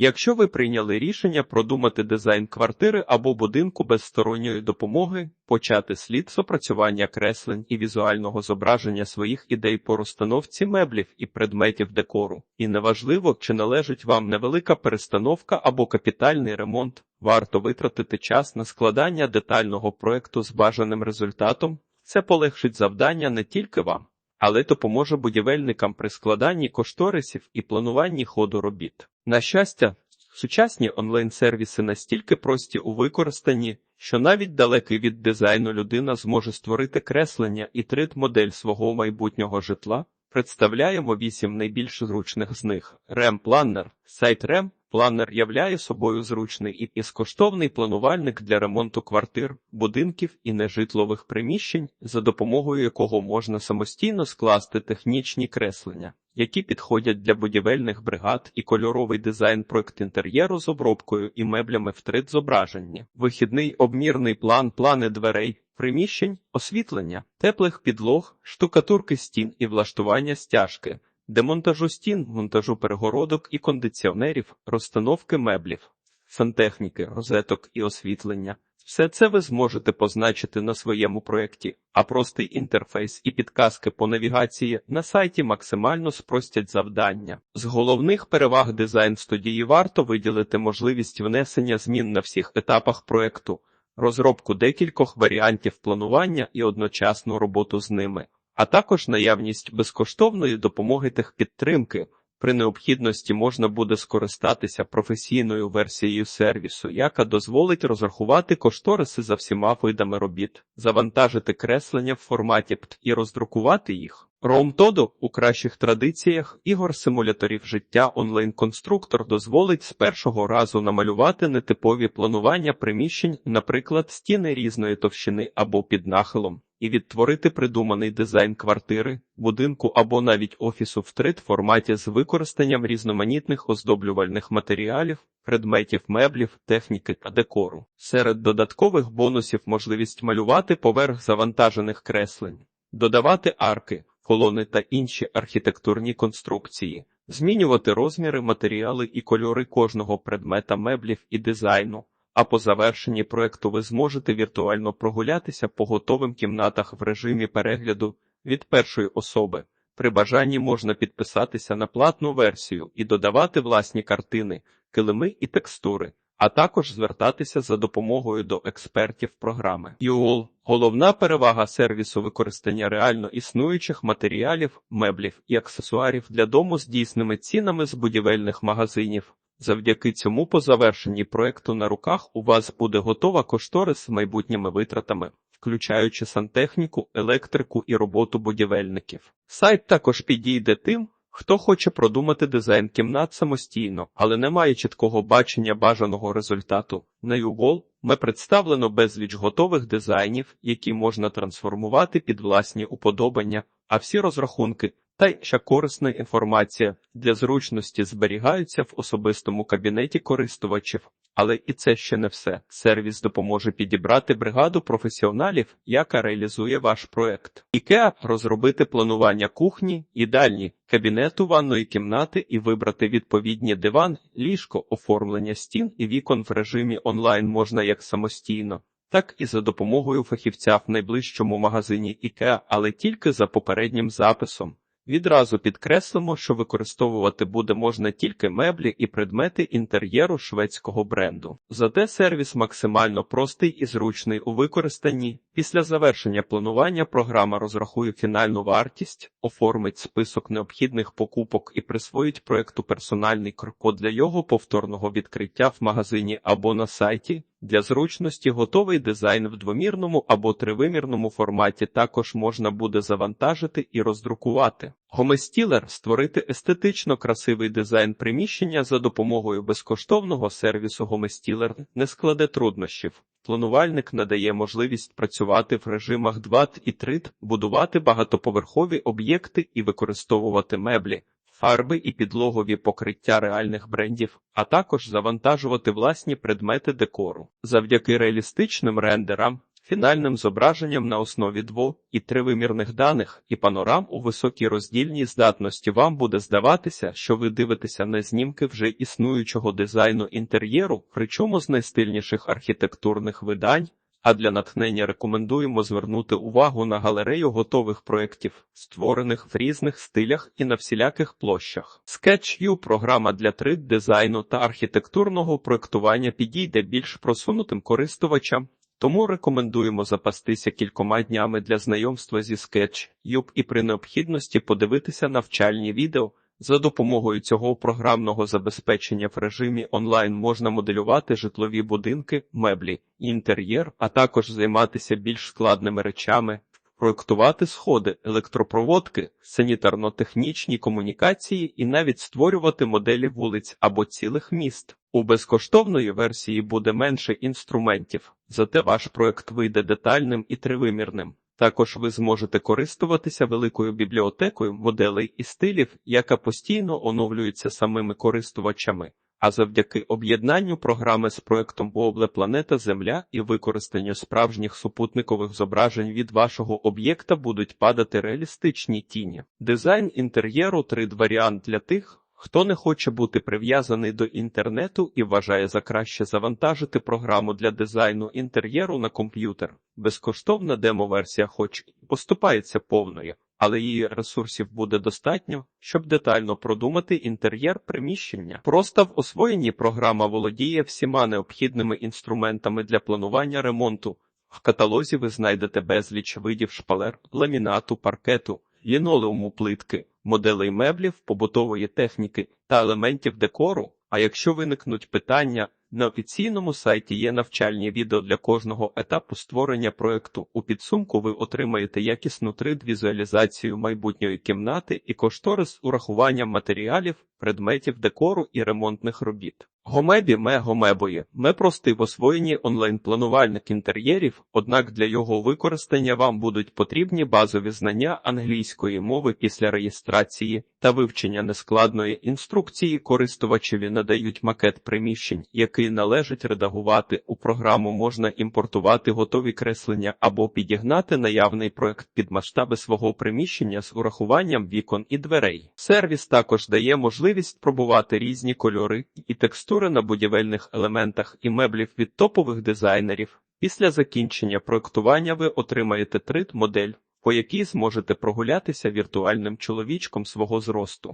Якщо ви прийняли рішення продумати дизайн квартири або будинку без сторонньої допомоги, почати слід з опрацювання креслень і візуального зображення своїх ідей по розстановці меблів і предметів декору. І неважливо, чи належить вам невелика перестановка або капітальний ремонт, варто витратити час на складання детального проекту з бажаним результатом. Це полегшить завдання не тільки вам, але допоможе будівельникам при складанні кошторисів і плануванні ходу робіт. На щастя, сучасні онлайн-сервіси настільки прості у використанні, що навіть далекий від дизайну людина зможе створити креслення і 3D-модель свого майбутнього житла. Представляємо вісім найбільш зручних з них. REM Planner. Сайт REM Планер являє собою зручний і безкоштовний планувальник для ремонту квартир, будинків і нежитлових приміщень, за допомогою якого можна самостійно скласти технічні креслення, які підходять для будівельних бригад і кольоровий дизайн проект інтер'єру з обробкою і меблями в 3D-зображенні, вихідний обмірний план, плани дверей. Приміщень, освітлення, теплих підлог, штукатурки стін і влаштування стяжки, демонтажу стін, монтажу перегородок і кондиціонерів, розстановки меблів, сантехніки, розеток і освітлення. Все це ви зможете позначити на своєму проєкті, а простий інтерфейс і підказки по навігації на сайті максимально спростять завдання. З головних переваг дизайн студії варто виділити можливість внесення змін на всіх етапах проєкту, розробку декількох варіантів планування і одночасну роботу з ними а також наявність безкоштовної допомоги техпідтримки. При необхідності можна буде скористатися професійною версією сервісу, яка дозволить розрахувати кошториси за всіма видами робіт, завантажити креслення в форматі ПТ і роздрукувати їх. Ромтодо у кращих традиціях ігор симуляторів життя онлайн-конструктор дозволить з першого разу намалювати нетипові планування приміщень, наприклад, стіни різної товщини або під нахилом і відтворити придуманий дизайн квартири, будинку або навіть офісу в 3D-форматі з використанням різноманітних оздоблювальних матеріалів, предметів меблів, техніки та декору. Серед додаткових бонусів можливість малювати поверх завантажених креслень, додавати арки, колони та інші архітектурні конструкції. Змінювати розміри, матеріали і кольори кожного предмета меблів і дизайну, а по завершенні проекту ви зможете віртуально прогулятися по готовим кімнатах в режимі перегляду від першої особи. При бажанні можна підписатися на платну версію і додавати власні картини, килими і текстури, а також звертатися за допомогою до експертів програми. UOL – головна перевага сервісу використання реально існуючих матеріалів, меблів і аксесуарів для дому з дійсними цінами з будівельних магазинів. Завдяки цьому по завершенні проекту на руках у вас буде готова кошторис з майбутніми витратами, включаючи сантехніку, електрику і роботу будівельників. Сайт також підійде тим, хто хоче продумати дизайн кімнат самостійно, але не має чіткого бачення бажаного результату. На YouWall ми представлено безліч готових дизайнів, які можна трансформувати під власні уподобання, а всі розрахунки та ще корисна інформація для зручності зберігаються в особистому кабінеті користувачів. Але і це ще не все. Сервіс допоможе підібрати бригаду професіоналів, яка реалізує ваш проект. IKEA – розробити планування кухні, їдальні, кабінету ванної кімнати і вибрати відповідні диван, ліжко, оформлення стін і вікон в режимі онлайн можна як самостійно. Так і за допомогою фахівця в найближчому магазині IKEA, але тільки за попереднім записом. Відразу підкреслимо, що використовувати буде можна тільки меблі і предмети інтер'єру шведського бренду. Зате сервіс максимально простий і зручний у використанні. Після завершення планування програма розрахує фінальну вартість, оформить список необхідних покупок і присвоїть проекту персональний код для його повторного відкриття в магазині або на сайті. Для зручності готовий дизайн в двомірному або тривимірному форматі також можна буде завантажити і роздрукувати. Гоместілер створити естетично красивий дизайн приміщення за допомогою безкоштовного сервісу Гоместілер не складе труднощів. Планувальник надає можливість працювати в режимах 2D і 3D, будувати багатоповерхові об'єкти і використовувати меблі, фарби і підлогові покриття реальних брендів, а також завантажувати власні предмети декору. Завдяки реалістичним рендерам фінальним зображенням на основі дво- і тривимірних даних і панорам у високій роздільній здатності вам буде здаватися, що ви дивитеся на знімки вже існуючого дизайну інтер'єру, причому з найстильніших архітектурних видань. А для натхнення рекомендуємо звернути увагу на галерею готових проєктів, створених в різних стилях і на всіляких площах. SketchU – програма для 3D-дизайну та архітектурного проєктування підійде більш просунутим користувачам, тому рекомендуємо запастися кількома днями для знайомства зі SketchUp і при необхідності подивитися навчальні відео. За допомогою цього програмного забезпечення в режимі онлайн можна моделювати житлові будинки, меблі, інтер'єр, а також займатися більш складними речами, проектувати сходи, електропроводки, санітарно-технічні комунікації і навіть створювати моделі вулиць або цілих міст. У безкоштовної версії буде менше інструментів, зате ваш проект вийде детальним і тривимірним. Також ви зможете користуватися великою бібліотекою моделей і стилів, яка постійно оновлюється самими користувачами. А завдяки об'єднанню програми з проектом Вообле Планета Земля і використанню справжніх супутникових зображень від вашого об'єкта будуть падати реалістичні тіні. Дизайн інтер'єру 3D-варіант для тих, хто не хоче бути прив'язаний до інтернету і вважає за краще завантажити програму для дизайну інтер'єру на комп'ютер. Безкоштовна демо-версія, хоч і поступається повною, але її ресурсів буде достатньо, щоб детально продумати інтер'єр приміщення. Просто в освоєнні програма володіє всіма необхідними інструментами для планування ремонту. В каталозі ви знайдете безліч видів шпалер, ламінату, паркету, лінолеуму плитки, моделей меблів, побутової техніки та елементів декору. А якщо виникнуть питання, на офіційному сайті є навчальні відео для кожного етапу створення проекту. У підсумку ви отримаєте якісну 3D-візуалізацію майбутньої кімнати і кошторис урахуванням матеріалів, предметів декору і ремонтних робіт. Гомебі ме гомебої ме простий в освоєнні онлайн-планувальник інтер'єрів, однак для його використання вам будуть потрібні базові знання англійської мови після реєстрації та вивчення нескладної інструкції користувачеві надають макет приміщень, який належить редагувати. У програму можна імпортувати готові креслення або підігнати наявний проект під масштаби свого приміщення з урахуванням вікон і дверей. Сервіс також дає можливість пробувати різні кольори і текстури на будівельних елементах і меблів від топових дизайнерів. Після закінчення проектування ви отримаєте 3D-модель, по якій зможете прогулятися віртуальним чоловічком свого зросту.